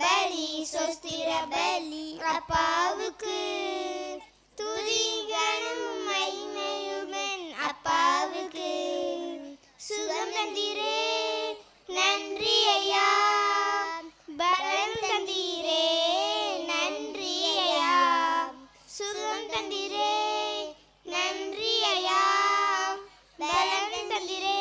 பலி சொஸ்திர பலி அப்பாவுக்கு துதிகனும் மைமையுமன் அப்பாவுக்கு சுகம் தந்திரே நன்றி ஐயா பலம் தந்தீரே நன்றி ஐயா சுகம் தந்தீரே நன்றி ஐயா பலம் தந்தீரே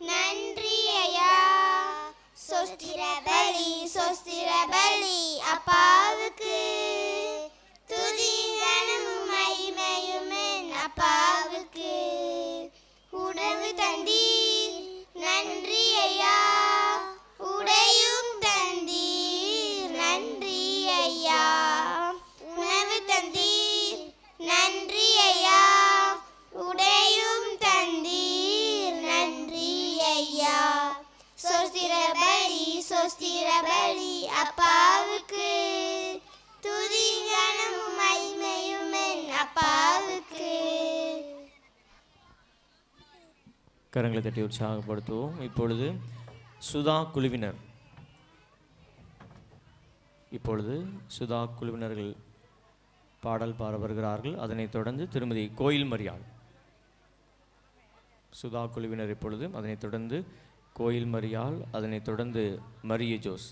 நன்றி ஐயா சொஸ்திர பலி பலி அப்பாவுக்கு. துதிகனும் மைமையும் அப்பாவுக்கு. கரங்களை தட்டி உற்சாகப்படுத்துவோம் இப்பொழுது சுதா குழுவினர். இப்பொழுது சுதா குழுவினர்கள் பாடல் பாட வருகிறார்கள். அதனைத் தொடர்ந்து திருமதி கோயில் மரியாள் சுதா குழுவினர் இப்பொழுது அதனைத் தொடர்ந்து கோயில் மரியால் அதனைத் தொடர்ந்து மரிய ஜோஸ்.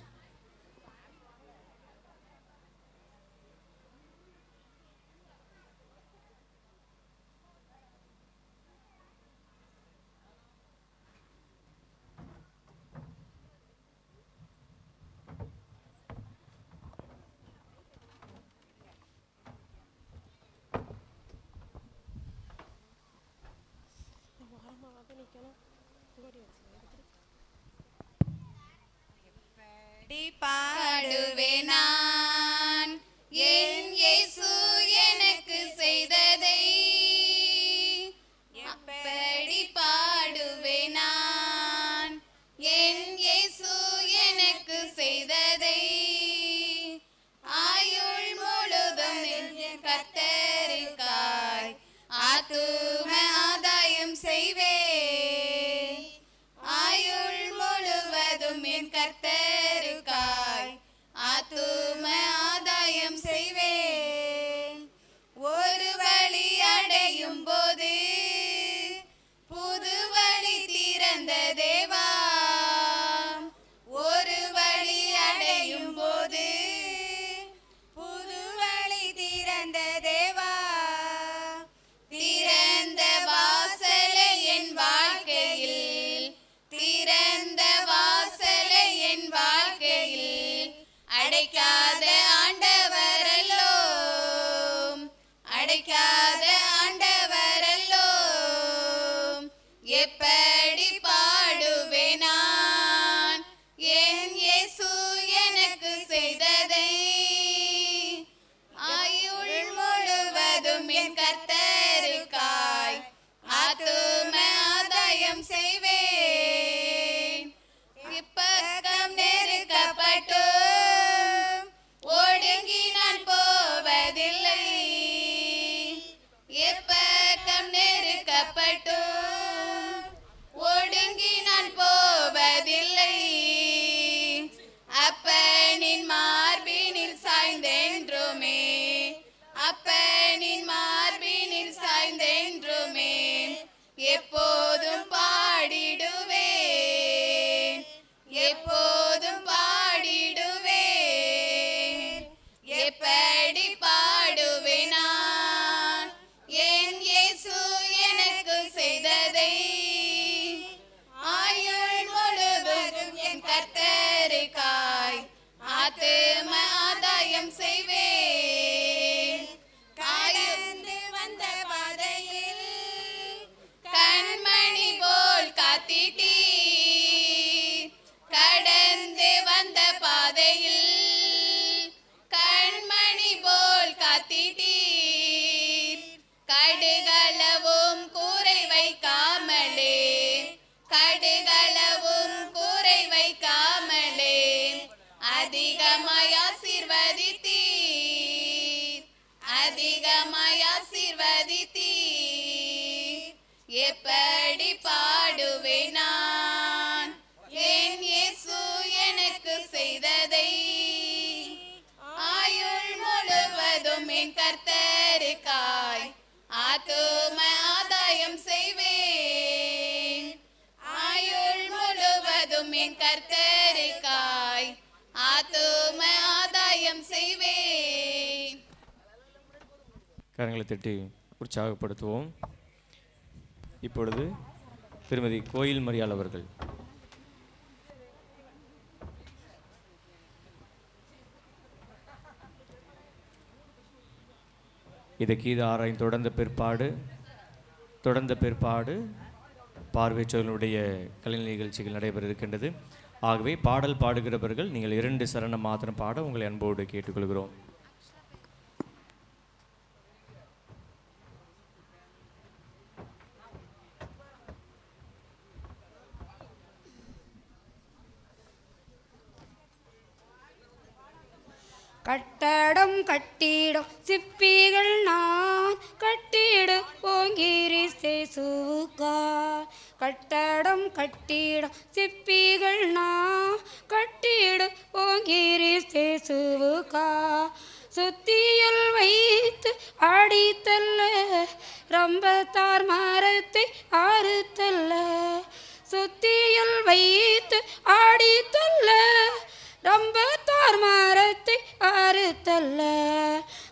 பாடி பாடுவேன்? Date. அதிகமாய் ஆசீர்வதித்து கரங்களை தட்டி உற்சாகப்படுத்துவோம். இப்பொழுது திருமதி கோயில் மரியாள் அவர்கள். இதை கீத ஆராய்ந்து தொடர்ந்த பிற்பாடு தொடர்ந்த பிற்பாடு பார்வைச்சொல்லுடைய கலை நிகழ்ச்சிகள் நடைபெற இருக்கின்றது. ஆகவே பாடல் பாடுகிறவர்கள் நீங்கள் இரண்டு சரணம் மாத்திரம் பாட உங்களை அன்போடு கேட்டுக்கொள்கிறோம். கட்டடம் கட்டிடம் சிப்பிகள் நான். கட்டிடு போங்கிரி சேசுவுக்கா. கட்டடம் கட்டிடம் சிப்பிகள் நான். கட்டிடு போங்கிரி சேசுவுக்கா. சுத்தியல் வைத்து அடித்தல்ல ரம்பத்தார் மரத்தை அறுத்தல்ல சுத்தியல் வைத்து ஆடித்தல்ல ரம்பத்தார் மரத்தை அறுத்தல்ல.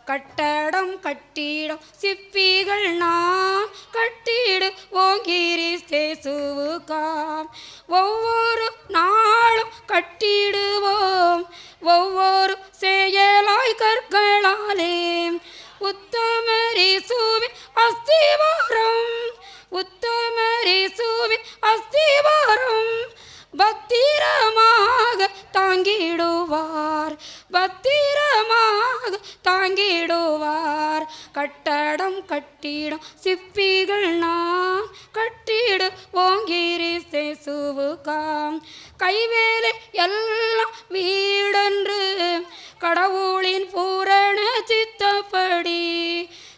கட்டடம் கட்டிடம் சிப்பிகள் நான் கட்டிடு ஓங்கிரி சேசுவுக்காம் ஒவ்வொரு நாளும் கட்டிடுவோம். ஒவ்வொரு செயலாய் கற்களாலே. உத்தமரேசுவின் அஸ்திவாரம். உத்தமரேசுவின் அஸ்திவாரம். பத்திரமாக தாங்கிடுவார். பத்திரமாக தாங்கிடுவார். கட்டடம் கட்டிடம் சிப்பிகள் நான் கட்டிடு ஓங்கிரி சேசுவுக்காம். கைவேலை எல்லாம் வீடென்று கடவுளின் பூரண சித்தப்படி.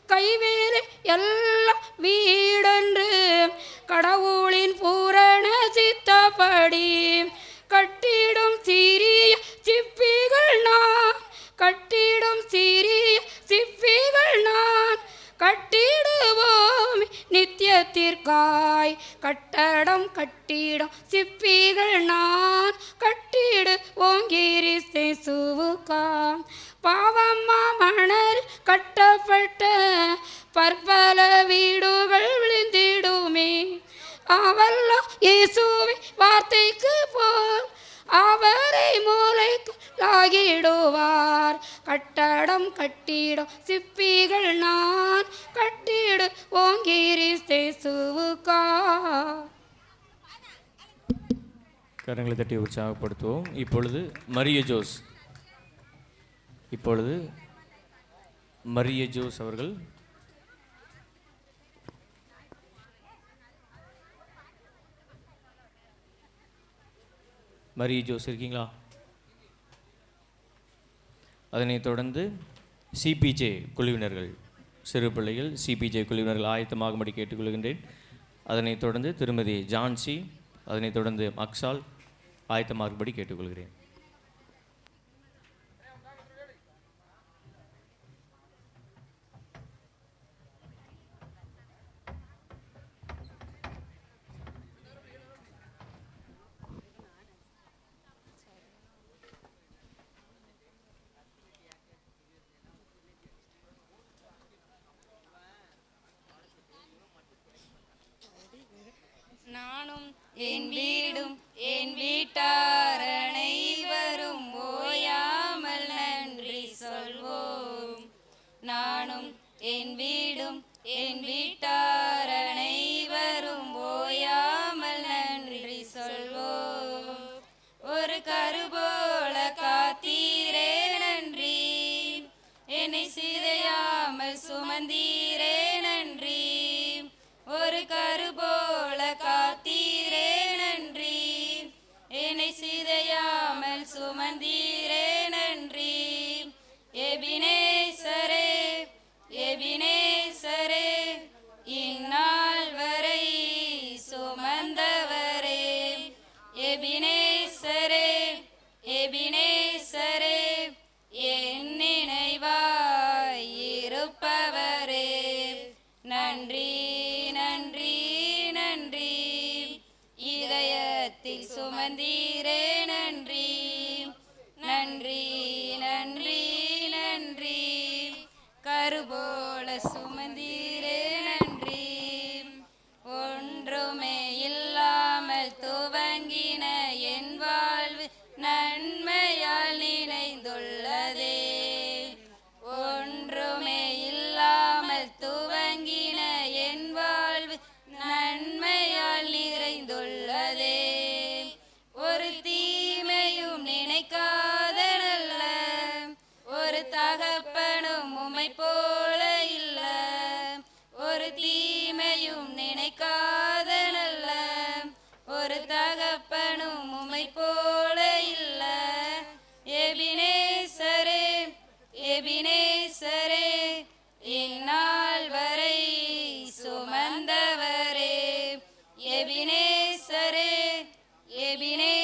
கைவேலை எல்லாம் வீடென்று கடவுளின் பூரண சித்தப்படி. லாகிடுவார் கட்டடம் கட்டிடும் சிப்பிகள் நான் கட்டிடு ஓங்கிரி சேசுவுக்கா கரங்களை தட்டி உற்சாகப்படுத்துவோம். இப்பொழுது மரிய ஜோஸ். இப்பொழுது மரிய ஜோஸ் அவர்கள். மரிய ஜோஸ் இருக்கீங்களா? அதனைத் தொடர்ந்து சிபிஜே குழுவினர்கள் சிறு பிள்ளைகள் சிபிஜே குழுவினர்கள் ஆயத்தமாகும்படி கேட்டுக்கொள்கின்றேன். அதனைத் தொடர்ந்து திருமதி ஜான்சி அதனைத் தொடர்ந்து மக்சால் ஆயத்தமாகும்படி கேட்டுக்கொள்கிறேன் நானும் என் வீடும் என் வீட்டார் அனைவரும் ஓயாமல் நன்றி சொல்வோம். நானும் என் வீடும் என் வீட்டார் அனைவரும் ஓயாமல் நன்றி சொல்வோம். ஒரு கருபோல காத்தீரே நன்றி. என்னை சிதையாமல் சுமந்தீர் And the. சரே எபினேசரே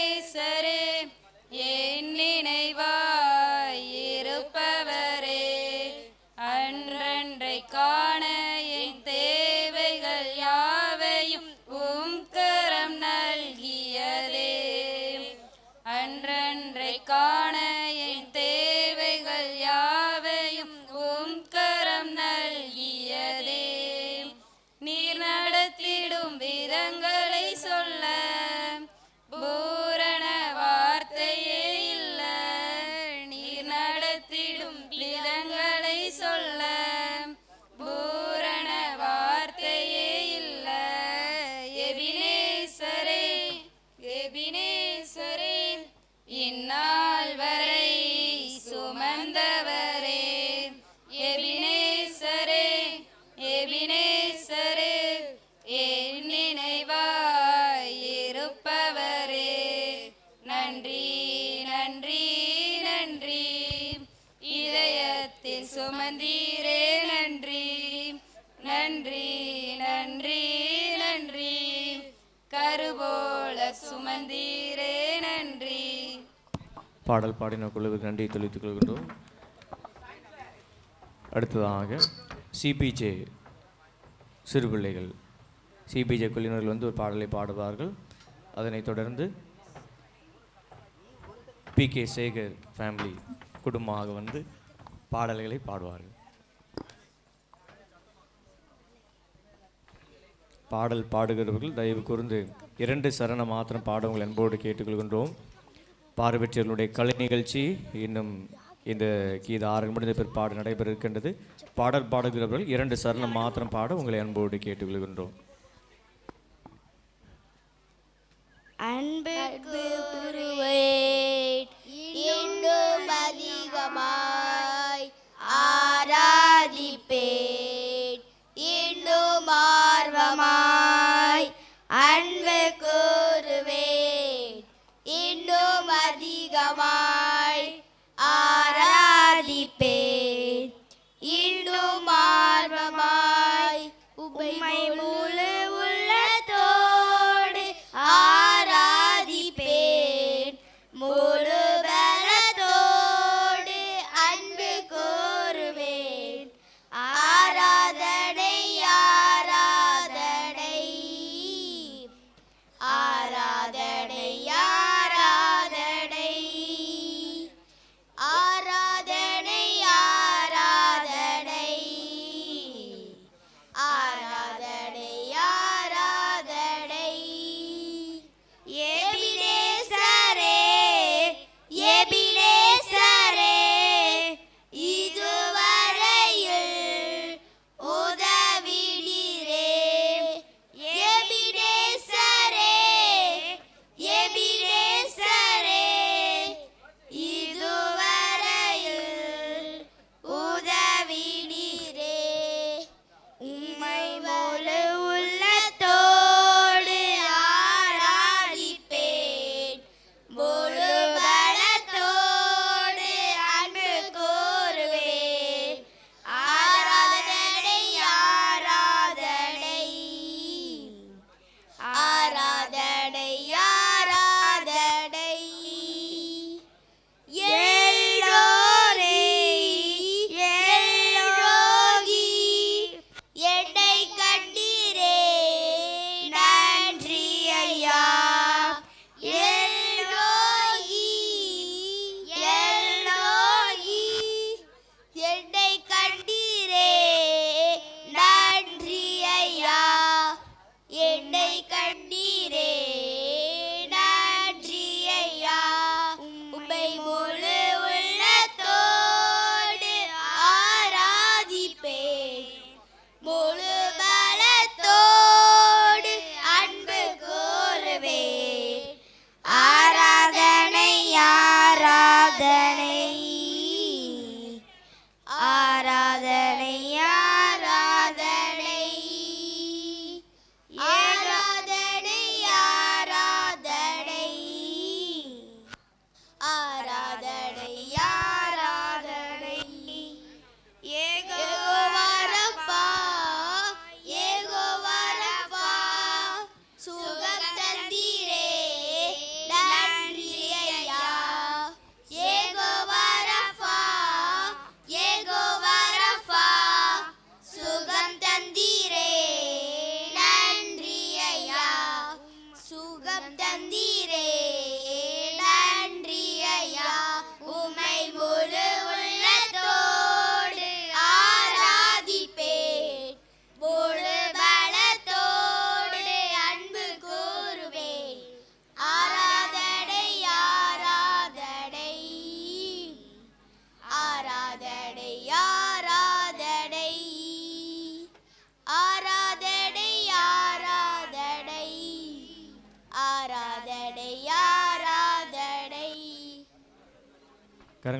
சுமந்தீரே நன்றி. நன்றி நன்றி நன்றி. கருபோல சுமந்தீரே நன்றி. பாடல் பாடின குழுவுக்கு நன்றி தெரிவித்துக் கொள்கின்றோம். அடுத்ததாக சிபிஜே சிறுபிள்ளைகள். சிபிஜே குழுவினர்கள் வந்து ஒரு பாடலை பாடுவார்கள். அதனைத் தொடர்ந்து பி கே சேகர் ஃபேமிலி குடும்பமாக வந்து பாடல்களை பாடுவார்கள். பாடல் பாடுகிறவர்கள் தயவு கூர்ந்து இரண்டு சரணம் மாத்திரம் பாட உங்கள் அன்போடு கேட்டுக்கொள்கின்றோம். பார்வையற்றவர்களுடைய கலை நிகழ்ச்சி இன்னும் இந்த கீத ஆறு முடிந்த பிற்பாடு நடைபெற இருக்கின்றது. பாடல் பாடுகிறவர்கள் இரண்டு சரணம் மாத்திரம் பாட உங்களை அன்போடு கேட்டுக்கொள்கின்றோம்.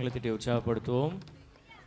எங்களை திட்டி உற்சாகப்படுத்துவோம்